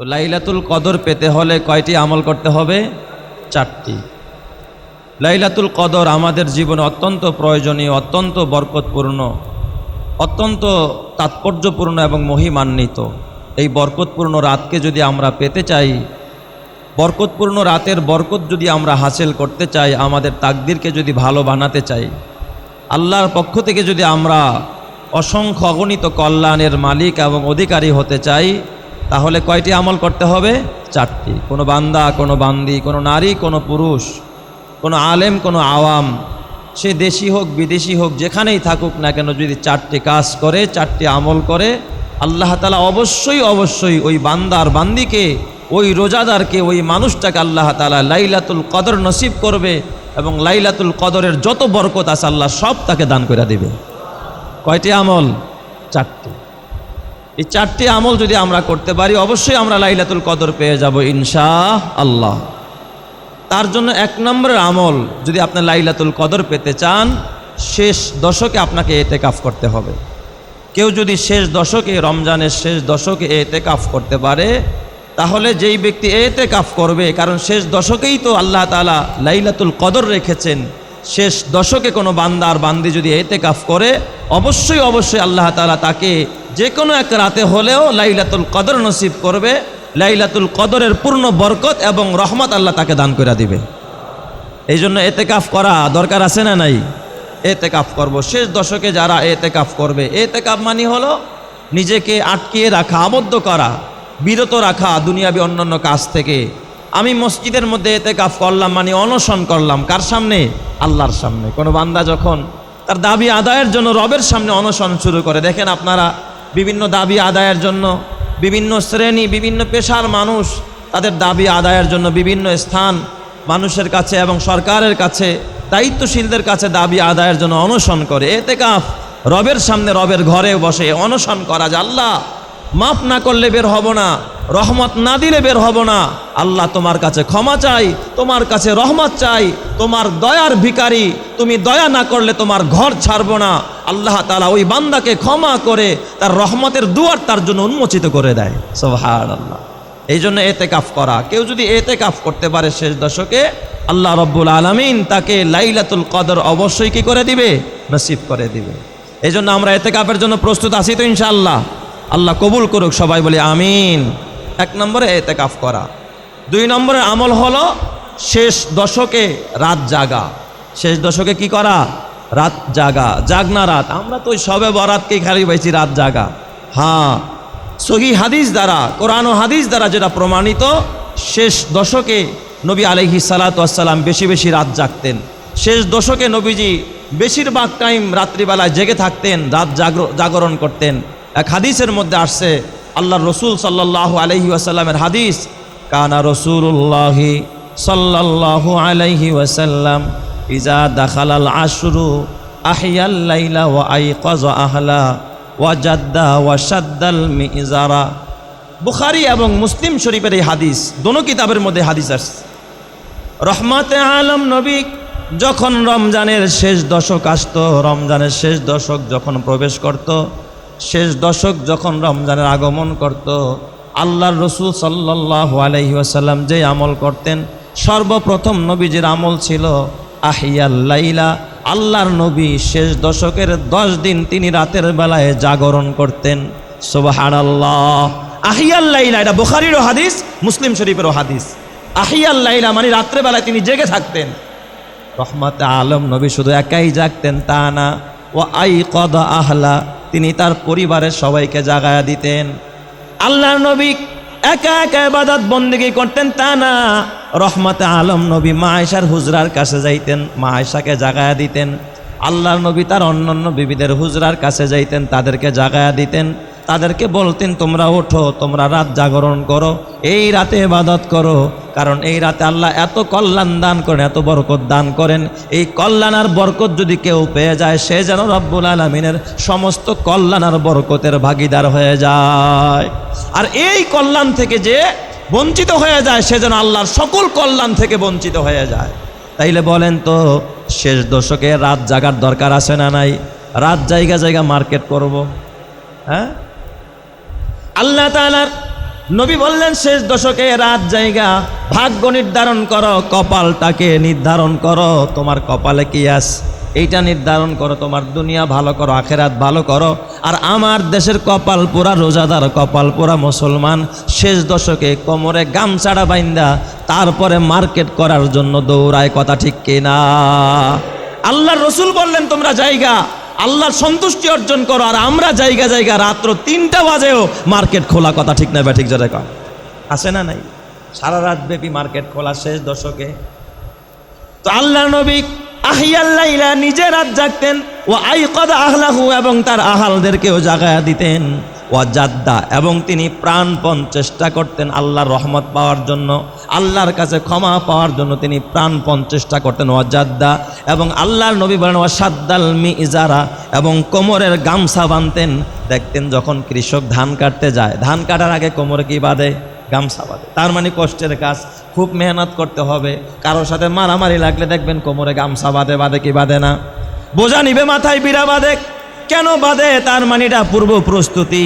তো লাইলাতুল কদর পেতে হলে কয়টি আমল করতে হবে? চারটি। লাইলাতুল কদর আমাদের জীবনে অত্যন্ত প্রয়োজনীয়, অত্যন্ত বরকতপূর্ণ, অত্যন্ত তাৎপর্যপূর্ণ এবং মহিমান্বিত। এই বরকতপূর্ণ রাতকে যদি আমরা পেতে চাই, বরকতপূর্ণ রাতের বরকত যদি আমরা হাসিল করতে চাই, আমাদের তাকদিরকে যদি ভালো বানাতে চাই, আল্লাহর পক্ষ থেকে যদি আমরা অসংখ্য অগণিত কল্যাণের মালিক এবং অধিকারী হতে চাই তাহলে কয়টি আমল করতে হবে? চারটি। কোনো বান্দা, কোনো বান্দি, কোনো নারী, কোনো পুরুষ, কোনো আলেম, কোনো আওয়াম। সে দেশি হোক, বিদেশি হোক, যেখানেই থাকুক না কেন, যদি চারটি কাজ করে, চারটি আমল করে, আল্লাহ তালা অবশ্যই অবশ্যই ওই বান্দার বান্দিকে, ওই রোজাদারকে, ওই মানুষটাকে আল্লাহ তালা লাইলাতুল কদর নসিব করবে এবং লাইলাতুল কদরের যত বরকত আছে, আল্লাহ সব তাকে দান করে দেবে। কয়টি আমল? চারটি। এই চারটি আমল যদি আমরা করতে পারি, অবশ্যই আমরা লাইলাতুল কদর পেয়ে যাব ইনশা আল্লাহ তার জন্য এক নম্বরের আমল যদি আপনি লাইলাতুল কদর পেতে চান, শেষ দশকে আপনাকে এতে কাফ করতে হবে। কেউ যদি শেষ দশকে, রমজানের শেষ দশকে এতে কাফ করতে পারে, তাহলে যেই ব্যক্তি এতে কাফ করবে, কারণ শেষ দশকেই তো আল্লাহ তালা লাইলাতুল কদর রেখেছেন, শেষ দশকে কোনো বান্দা আর বান্দি যদি এতে কাফ করে, অবশ্যই অবশ্যই আল্লাহ তালা তাকে যে কোনো এক রাতে হলেও লাইলাতুল কদর নসিব করবে, লাইলাতুল কদরের পূর্ণ বরকত এবং রহমত আল্লাহ তাকে দান করে দিবে। এই জন্য এতে কাফ করা দরকার আছে না নাই? এতে কাফ করব। শেষ দশকে যারা এতে কাফ করবে এতে কাফ মানি হলো নিজেকে আটকিয়ে রাখা, আবদ্ধ করা, বিরত রাখা দুনিয়াবি অন্যান্য কাজ থেকে। আমি মসজিদের মধ্যে এতে কাফ করলাম মানে অনশন করলাম। কার সামনে? আল্লাহর সামনে। কোনো বান্দা যখন তার দাবি আদায়ের জন্য রবের সামনে অনশন শুরু করে, দেখেন আপনারা বিভিন্ন দাবি আদায়ের জন্য বিভিন্ন শ্রেণি, বিভিন্ন পেশার মানুষ তাদের দাবি আদায়ের জন্য বিভিন্ন স্থান মানুষের কাছে এবং সরকারের কাছে, দায়িত্বশীলদের কাছে দাবি আদায়ের জন্য অনশন করে। এতে কাফ রবের সামনে রবের ঘরে বসে অনশন করা যে আল্লাহ, মাফ না করলে বের হব না। রহমত না দিলে বের হব না। আল্লাহ তোমার কাছে ক্ষমা চাই, তোমার কাছে রহমত চাই, তোমার দয়ার ভিকারি তুমি দয়া না করলে তোমার ঘর ছাড়ব না। আল্লাহ তালা ওই বান্দাকে ক্ষমা করে তার রহমতের দুয়ার তার জন্য উন্মোচিত করে দেয়। সোহার আল্লাহ এই জন্য এতে কাফ করা। কেউ যদি এতে কাফ করতে পারে শেষ দশকে, আল্লাহ রব্বুল আলমিন তাকে লাইলাতুল কদর অবশ্যই কি করে দিবে? নসিব করে দিবে। এই জন্য আমরা এতে কাফের জন্য প্রস্তুত আছি তো ইনশাআল্লাহ। আল্লাহ কবুল করুক, সবাই বলি আমিন। এক নম্বরে এতে কাফ করা। দুই নম্বরের আমল হলো শেষ দশকে রাত জাগা। শেষ দশকে কি করা? রাত জাগা। জাগনা রাত। আমরা তো সবে বরাতকেই খালি পাইছি, রাত জাগা। হ্যাঁ সহি হাদিস দ্বারা, কোরআন ও হাদিস দ্বারা যেটা প্রমাণিত, শেষ দশকে নবী আলহি সালাতাম বেশি বেশি রাত জাগতেন। শেষ দশকে নবীজি বেশিরভাগ টাইম রাত্রিবেলায় জেগে থাকতেন, রাত জাগর, জাগরণ করতেন। এক হাদিসের মধ্যে আসছে আল্লাহ রসুল সাল্লাহ আলহি ওয়াসাল্লামের হাদিস, কানা রসুল্লাহি সাল্লাল্লাহু আলাইহি ওয়াসাল্লাম ইজা দাখালাল আশরু আহিয়াল্লাইলা ওয়া আইকাজ আহলা ওয়া জাদ্দা ওয়া শাদ্দাল মিজারা। বুখারি এবং মুসলিম শরীফের এই হাদিস, দোনো কিতাবের মধ্যে হাদিস আসছে। রহমাতে আলম নবী, যখন রমজানের শেষ দশক আসতো, রমজানের শেষ দশক যখন প্রবেশ করত শেষ দশক যখন রমজানের আগমন করত, আল্লাহর রসুল সাল্লাহ আলহি আসাল্লাম যে আমল করতেন, সর্বপ্রথম নবীজির আমল ছিল আহিয়াল্লাইলা আল্লাহর নবী শেষ দশকের দশ দিন তিনি রাতের বেলায় জাগরণ করতেন। সোবাহার আল্লাহ আহিয়াল্লাইলা এটা বুখারিরও হাদিস, মুসলিম শরীফেরও হাদিস। আহিয়াল্লাইলা মানে রাত্রেবেলায় তিনি জেগে থাকতেন। রহমতে আলম নবী শুধু একাই জাগতেন তা না। ও আই কদ আহলা তিনি তার পরিবারের সবাইকে জাগায়া দিতেন। আল্লাহ নবী একা একা এবাদত বন্দিগি করতেন তা না, রহমতে আলম নবী মা আয়সার হুজরার কাছে যাইতেন, মা আয়সাকে জাগায়া দিতেন। আল্লাহর নবী তার অন্যান্য বিবিদের হুজরার কাছে যাইতেন, তাদেরকে জাগায়া দিতেন। তাদেরকে বলতেন, তোমরা ওঠো, তোমরা রাত জাগরণ করো, এই রাতে ইবাদত করো। কারণ এই রাতে আল্লাহ এত কল্যাণ দান করেন, এত বরকত দান করেন। এই কল্যাণ আর বরকত যদি কেউ পেয়ে যায়, সে যেন রব্বুল আলমিনের সমস্ত কল্যাণ আর বরকতের ভাগিদার হয়ে যায়। আর এই কল্যাণ থেকে যে বঞ্চিত হয়ে যায়, সে যেন আল্লাহর সকল কল্যাণ থেকে বঞ্চিত হয়ে যায়। তাইলে বলেন তো, শেষ দশকে রাত জাগার দরকার আছে না নাই? রাত জায়গা জায়গা মার্কেট করব। হ্যাঁ? আল্লাহ তালার নবী বললেন, শেষ দশকে রাত জায়গা। ভাগ্য নির্ধারণ করো, কপালটাকে নির্ধারণ করো। তোমার কপালে কি আস? এইটা নির্ধারণ করো, তোমার দুনিয়া ভালো করো, আখেরাত ভালো করো। আর আমার দেশের কপাল পুরা রোজাদার, কপাল পুরা মুসলমান। শেষ দশকে কোমরে গামছাড়া বাইন্দা, তারপরে মার্কেট করার জন্য দৌড়ায়, কথা ঠিক কিনা? আল্লাহ রসুল বললেন, তোমরা জায়গা আল্লাহর সন্তুষ্টি অর্জন করো, আর আমরা জায়গা জায়গা রাত্র তিনটা বাজেও মার্কেট খোলা, কথা ঠিক না বা ঠিক জোরে আসে না নাই? সারা রাত ব্যাপী মার্কেট খোলা, শেষ দশকে। তো আল্লাহ নবী আহিয়াল্লাইলা নিজে রাত জাগতেন ও আই কদ আহলাহু, এবং তার আহালদেরকেও জাগায়া দিতেন। ও জাদ্দা এবং তিনি প্রাণপণ চেষ্টা করতেন আল্লাহর রহমত পাওয়ার জন্য, আল্লাহর কাছে ক্ষমা পাওয়ার জন্য তিনি প্রাণপণ চেষ্টা করতেন ওয়াজাদ্দা, এবং আল্লাহর নবী বলেন, ওয়াসাদ্দাল মি ইজারা এবং কোমরের গামছা বাঁধতেন। দেখতেন যখন কৃষক ধান কাটতে যায়, ধান কাটার আগে কোমরে কি বাঁধে? গামছা বাঁধে। তার মানে কষ্টের কাজ, খুব মেহনত করতে হবে। কারোর সাথে মারামারি লাগলে দেখবেন কোমরে গামছা বাঁধে বাঁধে কি বাঁধে না। বোঝা নিবে মাথায়, বিড়া বাঁধে। কেন বাঁধে তার মানে এটা পূর্ব প্রস্তুতি?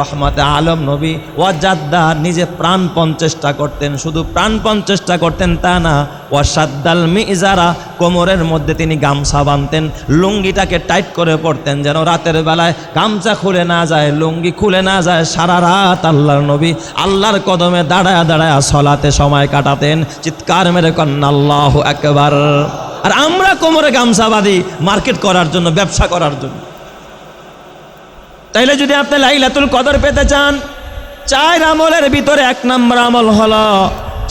রহমতে আলম নবী ওয়াজাদ্দা নিজে প্রাণপণ চেষ্টা করতেন, শুধু প্রাণপণ চেষ্টা করতেন তা না ওয়াসাদ্দাল মিজারা কোমরের মধ্যে তিনি গামছা বাঁধতেন, লুঙ্গিটাকে টাইট করে পড়তেন যেন রাতের বেলায় গামছা খুলে না যায়, লুঙ্গি খুলে না যায়, সারা রাত আল্লাহর নবী আল্লাহর কদমে দাঁড়ায় দাঁড়ায় সলাতে সময় কাটাতেন, চিৎকার মেরে কন্যা আল্লাহ একবার আর আমরা কোমরে গামছা বাঁধি মার্কেট করার জন্য, ব্যবসা করার জন্য। তাইলে যদি আপনি লাইলাতুল কদর পেতে চান, চার আমলের ভিতরে এক নম্বর আমল হলো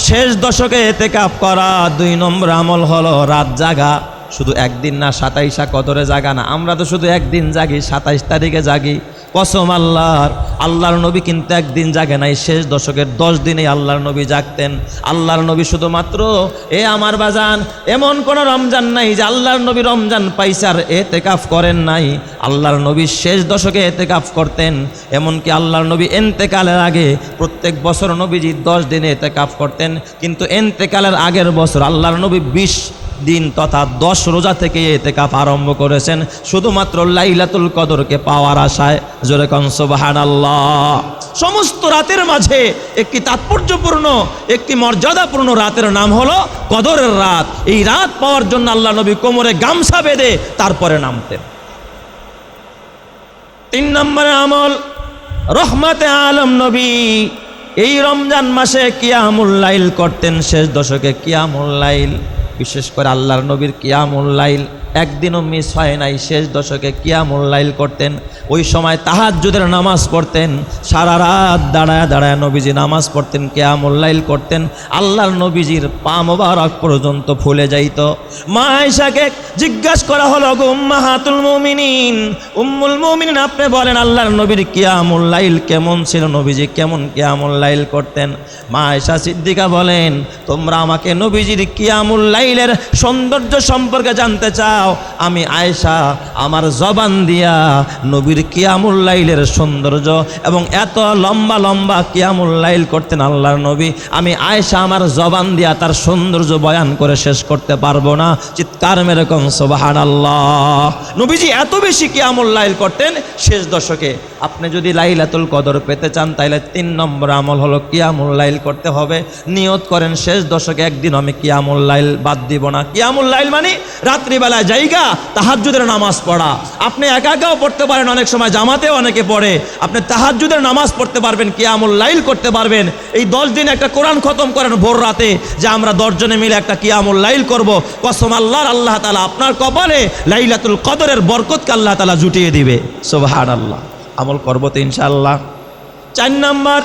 শেষ দশকে এতে কাপ করা, দুই নম্বর আমল হলো রাত জাগা, শুধু একদিন না, সাতাইশা কদরে জাগা না, আমরা তো শুধু একদিন জাগি, সাতাইশ তারিখে জাগি। কসম আল্লাহর আল্লাহর নবী কিন্তু একদিন জাগে নাই, শেষ দশকের দশ দিনে আল্লাহর নবী জাগতেন। আল্লাহর নবী শুধুমাত্র, এ আমার বাজান, এমন কোনো রমজান নাই যে আল্লাহর নবী রমজান পাইসার এতেকাফ করেন নাই। আল্লাহর নবী শেষ দশকে এতেকাফ করতেন, এমনকি আল্লাহর নবী এন্তেকালের আগে প্রত্যেক বছর নবীজি দশ দিনে এতেকাফ করতেন। কিন্তু এন্তেকালের আগের বছর আল্লাহর নবী বিশ দিন তথা দশ রোজা থেকে এতেকাফ আরম্ভ করেছেন। শুধুমাত্র লাইলাতুল কদরকে পাওয়ার আশায়। জোরে কনসবাহান আল্লাহ সমস্ত রাতের মাঝে একটি তাৎপর্যপূর্ণ, একটি মর্যাদাপূর্ণ রাতের নাম হলো কদরের রাত। এই রাত পাওয়ার জন্য আল্লাহ নবী কোমরে গামছা বেঁধে তারপরে নামতেন। তিন নম্বরে আমল, রহমাতে আলম নবী। এই রমজান মাসে কিয়ামুল লাইল করতেন, শেষ দশকে কিয়ামুল লাইল। বিশেষ করে আল্লাহর নবীর কিয়াম লাইল একদিনও মিস হয় নাই, শেষ দশকে কিয়ামুল লাইল করতেন। ওই সময় তাহাজ্জুদের নামাজ পড়তেন। সারা রাত দাঁড়ায় দাঁড়ায় নবীজি নামাজ পড়তেন, কিয়ামুল লাইল করতেন। আল্লাহর নবীজির পা মোবারক পর্যন্ত ফুলে যাইত। মা আয়েশাকে জিজ্ঞাসা করা হলো গো উম্মাহাতুল মুমিনিন, উম্মুল মুমিনিন, আপনি বলেন আল্লাহর নবীর কিয়ামুল লাইল কেমন ছিল? নবীজি কেমন কিয়ামুল লাইল করতেন। মা আয়েশা সিদ্দিকা বলেন, তোমরা আমাকে নবীজির কিয়ামুল লাইলের সৌন্দর্য সম্পর্কে জানতে চাও। আমি আয়েশা, আমার জবান দিয়া নবীর কিয়ামুল লাইলের সৌন্দর্য এবং এত লম্বা লম্বা কিয়ামুল লাইল করতেন আল্লাহর নবী, আমি আয়েশা, আমার জবান দিয়া তার সৌন্দর্য বয়ান করে শেষ করতে পারব না। চিৎকার মেরকম সোবাহান আল্লাহ নবীজি এত বেশি কিয়ামুল লাইল করতেন শেষ দশকে। আপনি যদি লাইলাতুল কদর পেতে চান, তাইলে তিন নম্বর আমল হলো কিয়ামুল লাইল করতে হবে। নিয়ত করেন, শেষ দশকে একদিন আমি কিয়ামুল লাইল বাদ দিব না। কিয়ামুল লাইল মানে রাত্রিবেলায় জায়গা, তাহাজ্জুদের নামাজ পড়া। আপনি একা একাও পড়তে পারেন, অনেক সময় জামাতেও অনেকে পড়ে। আপনি তাহাজ্জুদের নামাজ পড়তে পারবেন, কিয়ামুল লাইল করতে পারবেন। এই দশ দিন একটা কোরআন খতম করেন ভোর রাতে, যে আমরা দশজনে মিলে একটা কিয়ামুল লাইল করব। কসম আল্লাহর, আল্লাহ তালা আপনার কপালে লাইলাতুল কদরের বরকতকে আল্লাহ তালা জুটিয়ে দিবে। সোবাহান আল্লাহ আমল করব তো ইনশাআল্লাহ। চার নাম্বার,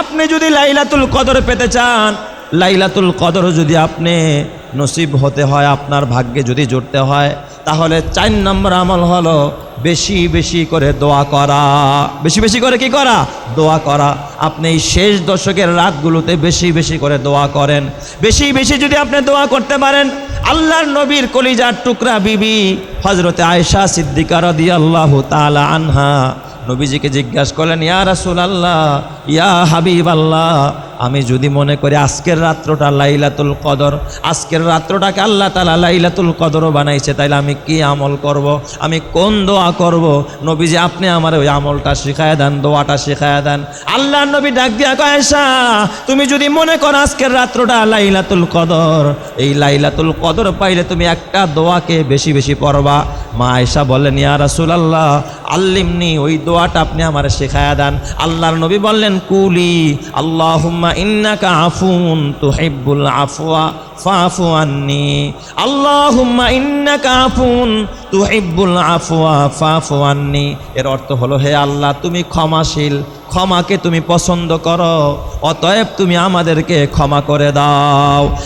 আপনি যদি লাইলাতুল কদর পেতে চান লাইলাতুল কদর যদি আপনি নসিব হতে হয়, আপনার ভাগ্যে যদি জুটতে হয়, তাহলে চার নম্বর আমল হলো বেশি বেশি করে দোয়া করা। বেশি বেশি করে কি করা? দোয়া করা। আপনি এই শেষ দশকের রাতগুলোতে বেশি বেশি করে দোয়া করেন। বেশি বেশি যদি আপনি দোয়া করতে পারেন, আল্লাহর নবীর কলিজার টুকরা বিবি হজরতে আয়েশা সিদ্দিকা রদি আল্লাহ তালা আনহা নবীজিকে জিজ্ঞাসা করলেন, ইয়া রাসুল আল্লাহ ইয়া হাবিব আল্লাহ আমি যদি মনে করি আজকের রাত্রটা লাইলাতুল কদর, আজকের রাত্রটাকে আল্লাহ তালা লাইলাতুল কদরও বানাইছে, তাইলে আমি কি আমল করব। আমি কোন দোয়া করব। নবী যে আপনি আমার ওই আমলটা শিখায় দেন, দোয়াটা শিখায় দেন আল্লাহ নবী ডাক দিয়া কয়েসা তুমি যদি মনে করো আজকের রাত্রটা লাইলাতুল কদর, এই লাইলাতুল কদর পাইলে তুমি একটা দোয়াকে বেশি বেশি পড়বা মা আয়সা বললেন, ইয়া রাসুল আল্লাহ আল্লিমনি, ওই দোয়াটা আপনি আমার শেখায়া দেন। আল্লাহর নবী বললেন, কুলি, আল্লাহুম্মা ইন্নাকা আফুন তুহিব্বুল আফওয়া ফাফু আন্নি। আল্লাহুম্মা ইন্নাকা আফুন তুহিব্বুল আফওয়া ফাফু আন্নি। এর অর্থ হলো, হে আল্লাহ, তুমি ক্ষমাশীল, ক্ষমাকে তুমি পছন্দ করো। অতএব তুমি আমাদেরকে ক্ষমা করে দাও।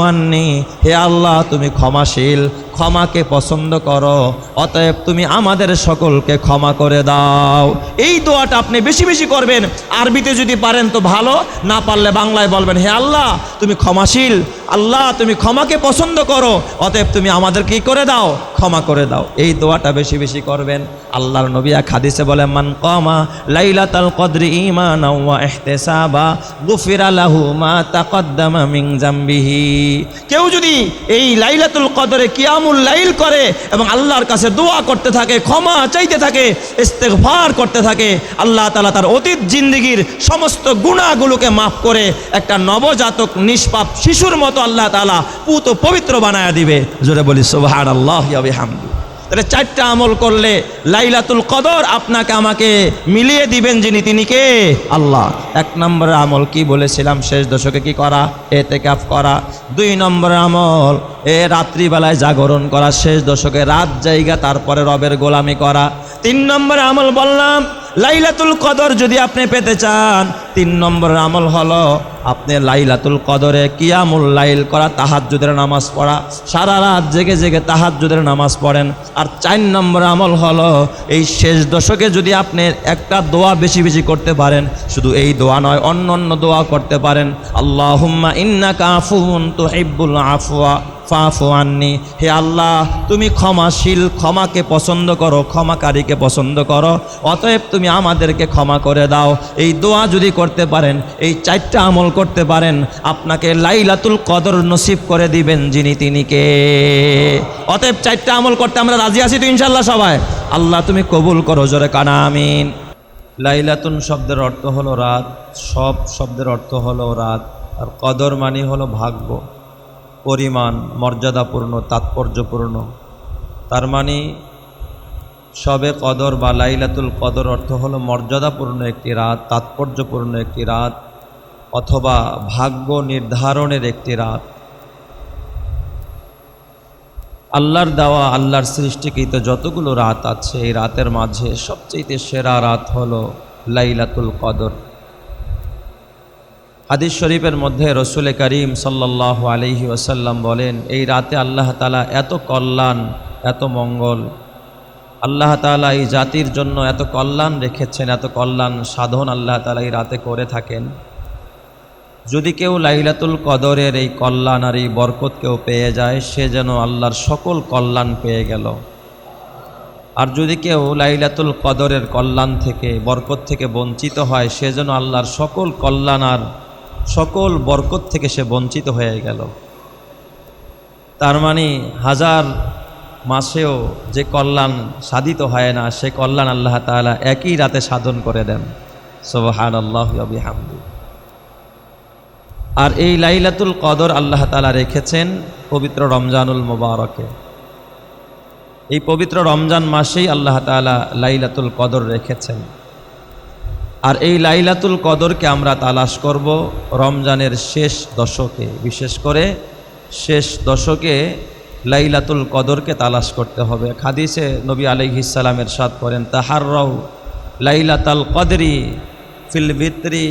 আন্নি। হে আল্লাহ, তুমি ক্ষমাশীল, ক্ষমাকে পছন্দ করো। অতএব তুমি আমাদের সকলকে ক্ষমা করে দাও। এই দোয়াটা আপনি বেশি বেশি করবেন। আরবিতে যদি পারেন তো ভালো, না পারলে বাংলায় বলবেন, হে আল্লাহ, তুমি ক্ষমাশীল, আল্লাহ, তুমি ক্ষমাকে পছন্দ করো। অতএব তুমি আমাদের কি করে দাও? ক্ষমা করে দাও। এই দোয়াটা বেশি বেশি করবেন। আল্লাহর নবী হাদিসে বলে মান কমা লাইলাতাল কদরি ঈমানান ওয়া ইহতিসাবা, গুফিরা লাহু মা তাকদ্দামা মিন জামবিহি। কেউ যদি এই লাইলাতুল কদরে কিয়ামুল লাইল করে এবং আল্লাহর কাছে দোয়া করতে থাকে, ক্ষমা চাইতে থাকে, ইস্তেগফার করতে থাকে, আল্লাহ তাআলা তার অতীত জিন্দেগির সমস্ত গুণাগুলোকে মাফ করে একটা নবজাতক নিষ্পাপ শিশুর মতো আল্লাহ তালা পুত পবিত্র বানায়া দিবে। জোরে বলি, সুবহানাল্লাহ ইয়া বিহামদি। তাহলে চারটা আমল করলে লাইলাতুল কদর আপনাকে আমাকে মিলিয়ে দিবেন যিনি, তিনি কে? আল্লাহ। এক নম্বরের আমল কি বলেছিলাম? শেষ দশকে কি করা? এতে ক্যাফ করা। দুই নম্বরের আমল এ রাত্রিবেলায় জাগরণ করা শেষ দশকে রাত জায়গা, তারপরে রবের গোলামি করা। তিন নম্বর আমল বললাম, লাইলাতুল কদর যদি আপনি পেতে চান, তিন নম্বর আমল হলো আপনি লাইলাতুল কদরে কিয়ামুল লাইল করা, তাহাজ্জুদের নামাজ পড়া। সারা রাত জেগে জেগে তাহাজ্জুদের নামাজ পড়েন। আর চার নম্বর আমল হলো এই শেষ দশকে যদি আপনি একটা দোয়া বেশি বেশি করতে পারেন, শুধু এই দোয়া নয় অন্য অন্য দোয়া করতে পারেন। আল্লাহ ইন্না ইন্নাকা তো তুহিব্বুল আফওয়া। ফাফু হে আল্লাহ, তুমি ক্ষমাশীল, ক্ষমাকে পছন্দ করো, ক্ষমাকারীকে পছন্দ করো। অতএব তুমি আমাদেরকে ক্ষমা করে দাও। এই দোয়া যদি করতে পারেন, এই চারটা আমল করতে পারেন, আপনাকে লাইলাতুল কদর নসিব করে দিবেন যিনি তিনি কে। অতএব চারটা আমল করতে আমরা রাজি আছি তো ইনশাল্লাহ সবাই? আল্লাহ তুমি কবুল করো, জোরে কানা, আমিন। লাইলাতুন শব্দের অর্থ হলো রাত, সব শব্দের অর্থ হলো রাত। আর কদর মানে হলো ভাগ্য পরিমাণ, মর্যাদাপূর্ণ, তাৎপর্যপূর্ণ। তার মানে সবে কদর বা লাইলাতুল কদর অর্থ হলো মর্যাদাপূর্ণ একটি রাত, তাৎপর্যপূর্ণ একটি রাত, অথবা ভাগ্য নির্ধারণের একটি রাত। আল্লাহর দেওয়া, আল্লাহর সৃষ্টিকৃত যতগুলো রাত আছে, এই রাতের মাঝে সবচেয়ে সেরা রাত হলো লাইলাতুল কদর। হাদিস শরীফের মধ্যে রসুল করিম সাল্লাহ আলহি ওসাল্লাম বলেন, এই রাতে আল্লাহ তালা এত কল্যাণ, এত মঙ্গল। আল্লাহ তালা এই জাতির জন্য এত কল্যাণ রেখেছেন, এত কল্যাণ সাধন আল্লাহ তালা এই রাতে করে থাকেন। যদি কেউ লাইলাতুল কদরের এই কল্যাণ আর এই বরকত কেউ পেয়ে যায়, সে যেন আল্লাহর সকল কল্যাণ পেয়ে গেল। আর যদি কেউ লাইলাতুল কদরের কল্যাণ থেকে, বরকত থেকে বঞ্চিত হয়, সে যেন আল্লাহর সকল কল্যাণ আর সকল বরকত থেকে সে বঞ্চিত হয়ে গেল। তার মানে হাজার মাসেও যে কল্যাণ সাধিত হয় না, সে কল্যাণ আল্লাহ তাআলা একই রাতে সাধন করে দেন। সোবাহান আল্লাহ হামদু আর এই লাইলাতুল কদর আল্লাহ তাআলা রেখেছেন পবিত্র রমজানুল মোবারকে। এই পবিত্র রমজান মাসেই আল্লাহ তাআলা লাইলাতুল কদর রেখেছেন। আর এই লাইলাতুল কদরকে আমরা তালাশ করব রমজানের শেষ দশকে। বিশেষ করে শেষ দশকে লাইলাতুল কদরকে তালাশ করতে হবে। খাদিসে নবী আলাইহিসালামের সাদ করেন তাহার রাও লাইলাতাল কদরি ফিল বিত্রি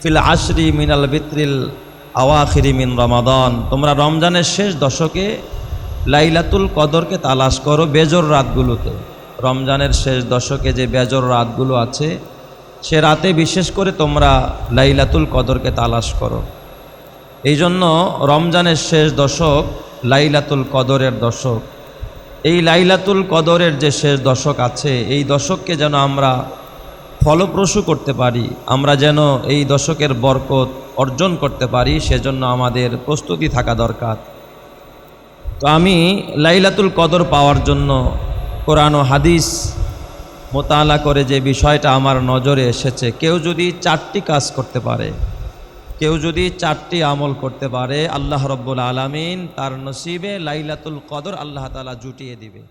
ফিল আশরি মিনাল বিত্রিল আওয়াখিরি মিন রমাদন। তোমরা রমজানের শেষ দশকে লাইলাতুল কদরকে তালাশ করো বেজর রাতগুলোতে। রমজানের শেষ দশকে যে বেজর রাতগুলো আছে সে রাতে বিশেষ করে তোমরা লাইলাতুল কদরকে তালাশ করো। এই জন্য রমজানের শেষ দশক লাইলাতুল কদরের দশক। এই লাইলাতুল কদরের যে শেষ দশক আছে, এই দশককে যেন আমরা ফলপ্রসূ করতে পারি, আমরা যেন এই দশকের বরকত অর্জন করতে পারি, সেজন্য আমাদের প্রস্তুতি থাকা দরকার। তো আমি লাইলাতুল কদর পাওয়ার জন্য কোরআন হাদিস মোতালা করে যে বিষয়টা আমার নজরে এসেছে, কেউ যদি চারটি কাজ করতে পারে, কেউ যদি চারটি আমল করতে পারে, আল্লাহ রব্বুল আলমিন তার নসিবে লাইলাতুল কদর আল্লাহ তালা জুটিয়ে দিবে।